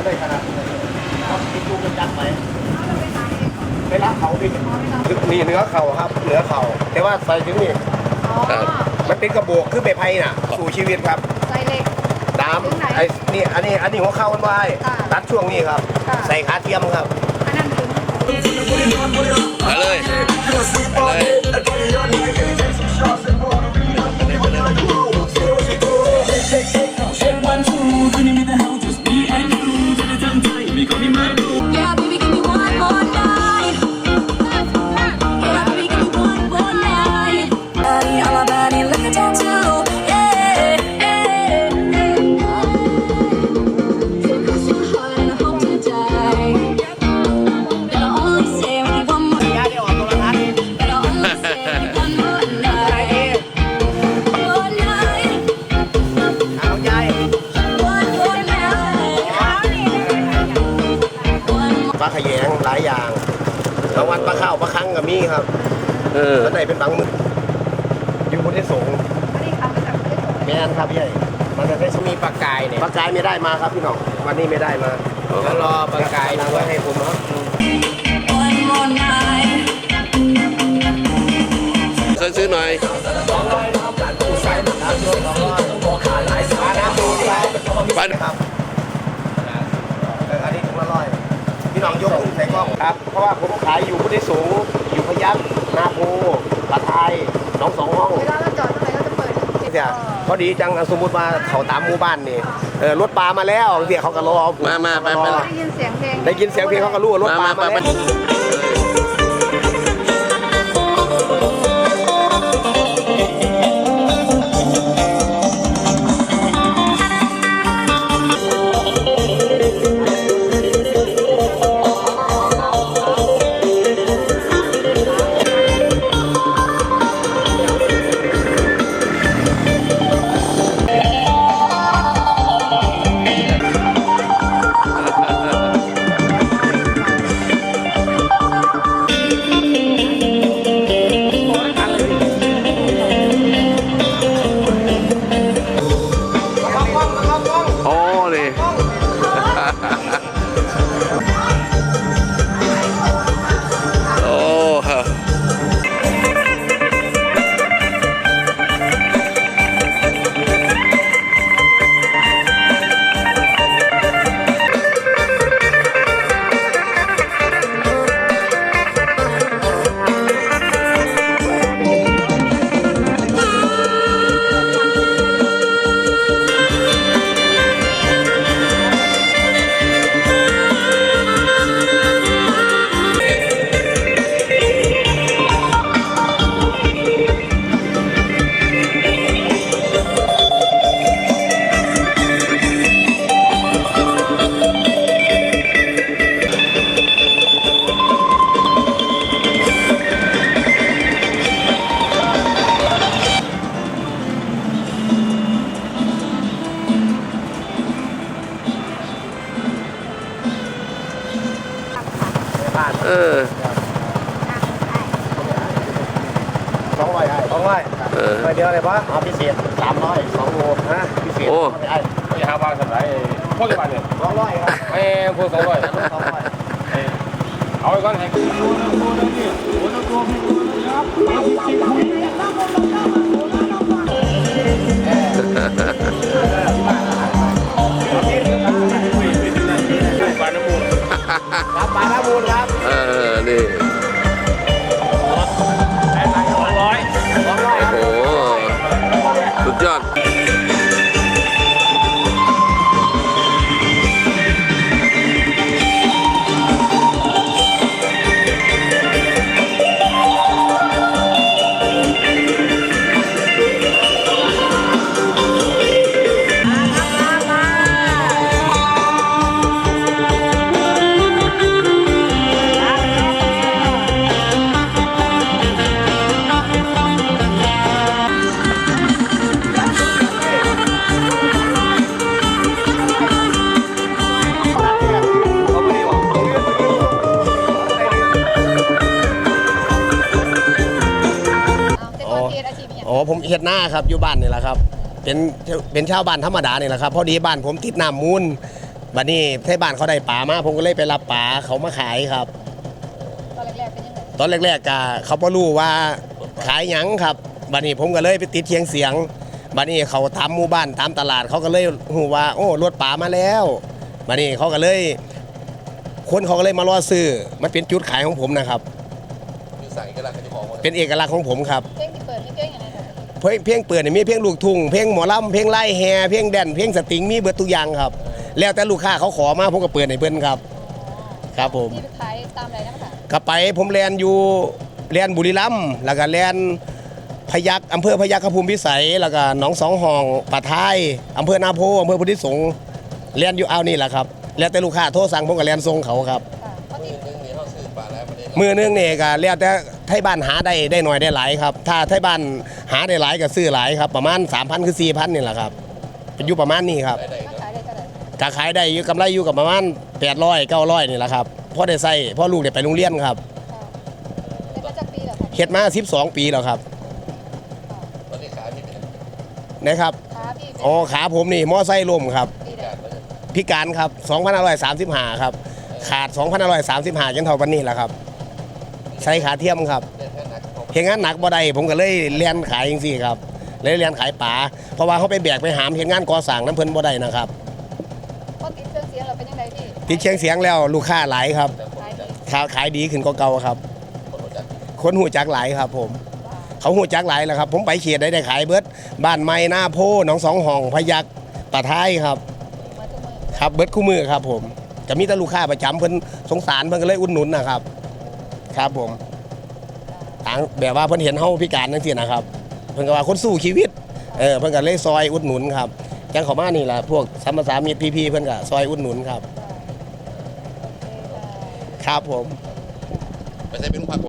ไม่ได้ขนาดนั้นครับมีตู้เป็นยักษ์ไหมไม่รับเขาดินี่เนื้อเข่าครับเนื้อเข่าแต่ว่าใส่ถึงนี่อ๋อมันเป็นกระบอกคือใบไผ่น่ะ สู่ชีวิตครับใส่เหล็ก ตามถึงไหนไอ้นี่อันนี้อันนี้หัวเข่ามันไว้ค่ะ ตัดช่วงนี้ครับค่ะใส่ขาเทียมครับ อันนั้นถึงมาเลยมาเลย Yeah, ข้าวปลาคังก็มีครับเออแล้วไหนเป็นบางมืออยู่บนที่สูงอันนี้ทำมาจากประเทศสแมนครับพี่ใหญ่มันจะได้มีปลากายเนี่ยปลากายไม่ได้มาครับพี่น้องวันนี้ไม่ได้มาแล้วรอปลากายนะไว้ให้ผมครับ ใส่กล้องครับ เพราะว่าผมขายอยู่พุทธิสูง อยู่พยัคฆ์นาโพปลาไทยหน้องสองห้องเวลาเราจอดตรงไหนเราจะเปิดเสียพอดีจังสมมติว่าเขาตามหมู่บ้านนี่เออรถปลามาแล้วเสียเขาก็รอมามาไปไปได้ยินเสียงเพลงได้ยินเสียงเพลงเขาก็รู้ว่ารถมาปลามามาไปแล้ว บ้านเออ สองร้อยไอ้สองร้อยเออไปเดียวเลยปะเอาพิเศษสามร้อยสองโลฮะพิเศษโอ้ ไอ้อย่าหาว่าสำไรพวกที่บ้านเนี่ยสองร้อยครับไอ้พวกสองร้อย เอาเจ็ดวันเพียรอาชีพเนี่ยอ๋อผมเฮ็ดหน้าครับอยู่บ้านนี่แหละครับ เป็นเป็นชาวบ้านธรรมดานี่แหละครับพอดีบ้านผมติดน้ำมูลบัดนี้ไทบ้านเขาได้ปลามาผมก็เลยไปรับปลาเขามาขายครับ ตอนแรกๆเป็นยังไงตอนแรกๆก็เขาบ่รู้ว่าขายหยังครับบัดนี้ผมก็เลยไปติดเคียงเสียงบัดนี้เขาตามหมู่บ้านตามตลาดเขาก็เลยหูว่า โอ้รถป่ามาแล้วบัดนี้เขาก็เลยคนเขาก็เลยมารอซื้อมันเป็นจุดขายของผมนะครับมีใส่กระดาษกระดิ่งของเป็นเอกลักษณ์ของผมครับ เพลงที่ เพลงเพลงเปิดนี่มีเพลงลูกทุ่งเพลงหมอลำเพลงไล่แฮเพลงแดนเพลงสตริงมีเบิดทุกอย่างครับ แล้วแต่ลูกค้าเขาขอมาผมก็เปิดให้เพิ่นครับ ครับผมที่ขายตามอะไรนะคะก็ไปผมเรียนอยู่เรียนบุรีรัมย์แล้วก็เรียนพยัคฆ์อำเภอพยัคฆภูมิพิสัยแล้วก็หนองสองห้องป่าท้ายอำเภอนาโพอำเภอพุทธิสงฆ์เรียนอยู่เอานี่แหละครับแล้วแต่ลูกค้าโทรสั่งผมก็เรียนทรงเขาครับ มาได้มือนึงเนี่ยก็แล้วแต่ไทยบ้านหาได้ได้หน่อยได้หลายครับ ถ้าไทยบ้านหาได้หลายก็ซื้อหลายครับ ประมาณ3,000คือ4,000นี่แหละครับเป็นอยู่ประมาณนี้ครับได้มาขายได้เท่าไหร่ก็ขายได้อยู่กำไรอยู่กับประมาณ800 900นี่แหละครับพอได้ใส่พ่อลูกได้ไปโรงเรียนครับค่ะเป็นมาจากปีเหรอครับเฮ็ดมา12 ปีแล้วครับตอนนี้ขายมีเป็นนะครับขาพี่เป็นอ๋อขาผมนี่มอไซค์ล้มครับปีไหนพิการครับ2,535ครับขาด2,535จนเท่าวันนี้แหละครับ ใช้ขาเทียมครับเล่นแค่นักเขาเพียงงั้นหนักบ่ได้ผมก็เลยเรียนขายจริงๆครับเลยเรียนขายป๋าเพราะว่าเขาไปแบกไปหามเพียงงานก่อสร้างน้ำเพิ่นบ่ได้นะครับพอติดเครื่องเสียงเราเป็นยังไงพี่ติดเชียงเสียงแล้วลูกค้าหลายครับขายดีขายขายดีขึ้นกว่าเก่าครับคนรู้จักคนหูจักหลายครับผม เขาหูจักหลายแล้วครับ ผมไปเขียดได้ได้ขายเบิดบ้านไม้หน้าโพหนองสองห้องพยักป่าท้ายครับมาทุกมือครับเบิดคู่มือครับผมจะมีแต่ลูกค้าประจำเพิ่นสงสารเพิ่นก็เลยอุดหนุนนะครับ ครับผมทางแบบว่าเพิ่นเห็นเฮาพิการจังซี่นะครับ เพิ่นก็ว่าคนสู้ชีวิตเออเพิ่นก็เลยซอยอุดหนุนครับจังเขามานี่ล่ะพวกสัมมาสามีพี่ๆเพิ่นก็ซอยอุดหนุนครับ ครับผม ไม่ใช่เป็นความ